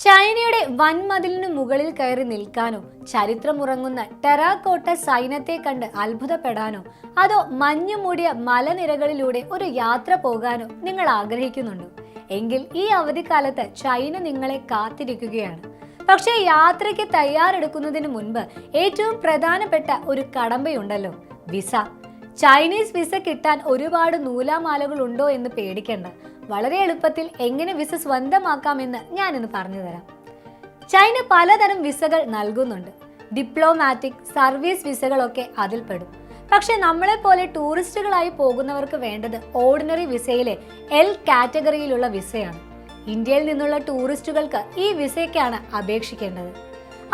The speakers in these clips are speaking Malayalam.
ചൈനയുടെ വൻമതിലിനു മുകളിൽ കയറി നിൽക്കാനോ ചരിത്രമുറങ്ങുന്ന ടെറാക്കോട്ട സൈന്യത്തെ കണ്ട് അത്ഭുതപ്പെടാനോ അതോ മഞ്ഞു മൂടിയ മലനിരകളിലൂടെ ഒരു യാത്ര പോകാനോ നിങ്ങൾ ആഗ്രഹിക്കുന്നുണ്ടോ? എങ്കിൽ ഈ അവധിക്കാലത്ത് ചൈന നിങ്ങളെ കാത്തിരിക്കുകയാണ്. പക്ഷേ യാത്രയ്ക്ക് തയ്യാറെടുക്കുന്നതിന് മുൻപ് ഏറ്റവും പ്രധാനപ്പെട്ട ഒരു കടമ്പയുണ്ടല്ലോ വിസ. ചൈനീസ് വിസ കിട്ടാൻ ഒരുപാട് നൂലാമാലകൾ ഉണ്ടോ എന്ന് പേടിക്കേണ്ട. വളരെ എളുപ്പത്തിൽ എങ്ങനെ വിസ സ്വന്തമാക്കാമെന്ന് ഞാനിന്ന് പറഞ്ഞു തരാം ചൈന പലതരം വിസകൾ നൽകുന്നുണ്ട്. ഡിപ്ലോമാറ്റിക് സർവീസ് വിസകളൊക്കെ അതിൽപ്പെടും. പക്ഷെ നമ്മളെ പോലെ ടൂറിസ്റ്റുകളായി പോകുന്നവർക്ക് വേണ്ടത് ഓർഡിനറി വിസയിലെ എൽ കാറ്റഗറിയിലുള്ള വിസയാണ്. ഇന്ത്യയിൽ നിന്നുള്ള ടൂറിസ്റ്റുകൾക്ക് ഈ വിസയ്ക്കാണ് അപേക്ഷിക്കേണ്ടത്.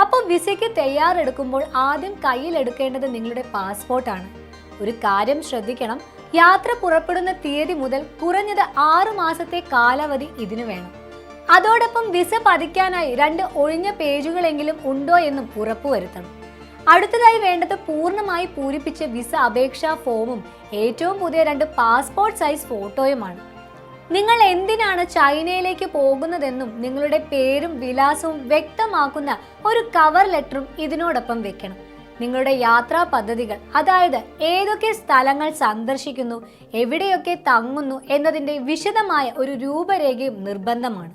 അപ്പോൾ വിസയ്ക്ക് തയ്യാറെടുക്കുമ്പോൾ ആദ്യം കയ്യിലെടുക്കേണ്ടത് നിങ്ങളുടെ പാസ്പോർട്ടാണ് ഒരു കാര്യം ശ്രദ്ധിക്കണം. യാത്ര പുറപ്പെടുന്ന തീയതി മുതൽ കുറഞ്ഞത് ആറു മാസത്തെ കാലാവധി ഇതിനു വേണം. അതോടൊപ്പം വിസ പതിക്കാനായി രണ്ട് ഒഴിഞ്ഞ പേജുകളെങ്കിലും ഉണ്ടോ എന്നും ഉറപ്പുവരുത്തണം. അടുത്തതായി വേണ്ടത് പൂർണമായി പൂരിപ്പിച്ച വിസ അപേക്ഷാ ഫോമും ഏറ്റവും പുതിയ രണ്ട് പാസ്പോർട്ട് സൈസ് ഫോട്ടോയുമാണ്. നിങ്ങൾ എന്തിനാണ് ചൈനയിലേക്ക് പോകുന്നതെന്നും നിങ്ങളുടെ പേരും വിലാസവും വ്യക്തമാക്കുന്ന ഒരു കവർ ലെറ്ററും ഇതിനോടൊപ്പം വെക്കണം. നിങ്ങളുടെ യാത്രാ പദ്ധതികൾ അതായത് ഏതൊക്കെ സ്ഥലങ്ങൾ സന്ദർശിക്കുന്നു എവിടെയൊക്കെ തങ്ങുന്നു എന്നതിന്റെ വിശദമായ ഒരു രൂപരേഖയും നിർബന്ധമാണ്.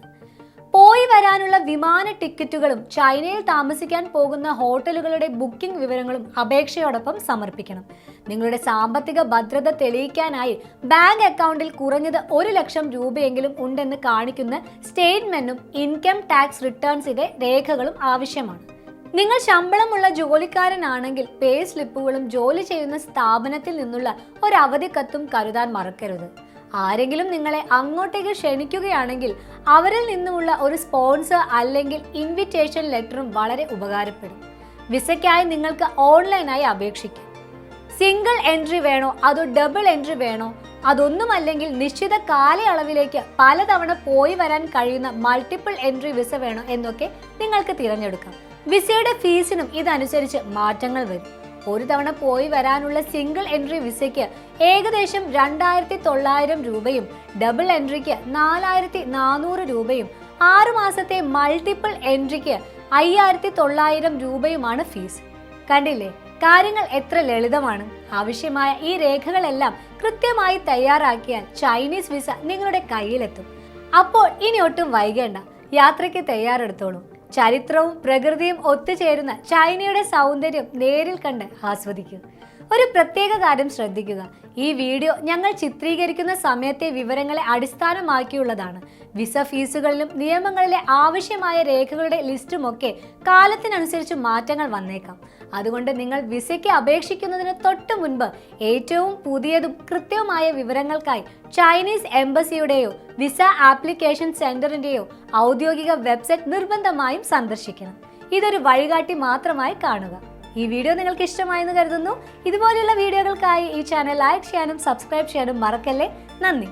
പോയി വരാനുള്ള വിമാന ടിക്കറ്റുകളും ചൈനയിൽ താമസിക്കാൻ പോകുന്ന ഹോട്ടലുകളുടെ ബുക്കിംഗ് വിവരങ്ങളും അപേക്ഷയോടൊപ്പം സമർപ്പിക്കണം. നിങ്ങളുടെ സാമ്പത്തിക ഭദ്രത തെളിയിക്കാനായി ബാങ്ക് അക്കൗണ്ടിൽ കുറഞ്ഞത് ഒരു ലക്ഷം രൂപയെങ്കിലും ഉണ്ടെന്ന് കാണിക്കുന്ന സ്റ്റേറ്റ്മെന്റും ഇൻകം ടാക്സ് റിട്ടേൺസിന്റെ രേഖകളും ആവശ്യമാണ്. നിങ്ങൾ ശമ്പളമുള്ള ജോലിക്കാരനാണെങ്കിൽ പേ സ്ലിപ്പുകളും ജോലി ചെയ്യുന്ന സ്ഥാപനത്തിൽ നിന്നുള്ള ഒരു അവധി കത്തും കരുതാൻ മറക്കരുത്. ആരെങ്കിലും നിങ്ങളെ അങ്ങോട്ടേക്ക് ക്ഷണിക്കുകയാണെങ്കിൽ അവരിൽ നിന്നുമുള്ള ഒരു സ്പോൺസർ അല്ലെങ്കിൽ ഇൻവിറ്റേഷൻ ലെറ്ററും വളരെ ഉപകാരപ്പെടും. വിസയ്ക്കായി നിങ്ങൾക്ക് ഓൺലൈനായി അപേക്ഷിക്കാം. സിംഗിൾ എൻട്രി വേണോ? അതോ ഡബിൾ എൻട്രി വേണോ? അതൊന്നുമല്ലെങ്കിൽ നിശ്ചിത കാലയളവിലേക്ക് പലതവണ പോയി വരാൻ കഴിയുന്ന മൾട്ടിപ്പിൾ എൻട്രി വിസ വേണോ എന്നൊക്കെ നിങ്ങൾക്ക് തിരഞ്ഞെടുക്കാം. വിസയുടെ ഫീസിനും ഇതനുസരിച്ച് മാറ്റങ്ങൾ വരും. ഒരു തവണ പോയി വരാനുള്ള സിംഗിൾ എൻട്രി വിസയ്ക്ക് ഏകദേശം രണ്ടായിരത്തി തൊള്ളായിരം രൂപയും ഡബിൾ എൻട്രിക്ക് നാലായിരത്തി നാനൂറ് രൂപയും ആറുമാസത്തെ മൾട്ടിപ്പിൾ എൻട്രിക്ക് അയ്യായിരത്തി തൊള്ളായിരം രൂപയുമാണ് ഫീസ് കണ്ടില്ലേ? കാര്യങ്ങൾ എത്ര ലളിതമാണ്. ആവശ്യമായ ഈ രേഖകളെല്ലാം കൃത്യമായി തയ്യാറാക്കിയാൽ ചൈനീസ് വിസ നിങ്ങളുടെ കയ്യിലെത്തും. അപ്പോൾ ഇനി ഒട്ടും വൈകേണ്ട. യാത്രയ്ക്ക് തയ്യാറെടുത്തോളൂ. ചരിത്രവും പ്രകൃതിയും ഒത്തുചേരുന്ന ചൈനയുടെ സൗന്ദര്യം നേരിൽ കണ്ട് ആസ്വദിക്കൂ. ഒരു പ്രത്യേക കാര്യം ശ്രദ്ധിക്കുക. ഈ വീഡിയോ ഞങ്ങൾ ചിത്രീകരിക്കുന്ന സമയത്തെ വിവരങ്ങളെ അടിസ്ഥാനമാക്കിയുള്ളതാണ്. വിസ ഫീസുകളിലും നിയമങ്ങളിലെ ആവശ്യമായ രേഖകളുടെ ലിസ്റ്റുമൊക്കെ കാലത്തിനനുസരിച്ച് മാറ്റങ്ങൾ വന്നേക്കാം. അതുകൊണ്ട് നിങ്ങൾ വിസയ്ക്ക് അപേക്ഷിക്കുന്നതിന് തൊട്ട് മുൻപ് ഏറ്റവും പുതിയതും കൃത്യവുമായ വിവരങ്ങൾക്കായി ചൈനീസ് എംബസിയുടെയോ വിസ ആപ്ലിക്കേഷൻ സെന്ററിന്റെയോ ഔദ്യോഗിക വെബ്സൈറ്റ് നിർബന്ധമായും സന്ദർശിക്കണം. ഇതൊരു വഴികാട്ടി മാത്രമായി കാണുക. ഈ വീഡിയോ നിങ്ങൾക്ക് ഇഷ്ടമായെന്ന് കരുതുന്നു. ഇതുപോലെയുള്ള വീഡിയോകൾക്കായി ഈ ചാനൽ ലൈക്ക് ചെയ്യാനും സബ്സ്ക്രൈബ് ചെയ്യാനും മറക്കല്ലേ? നന്ദി.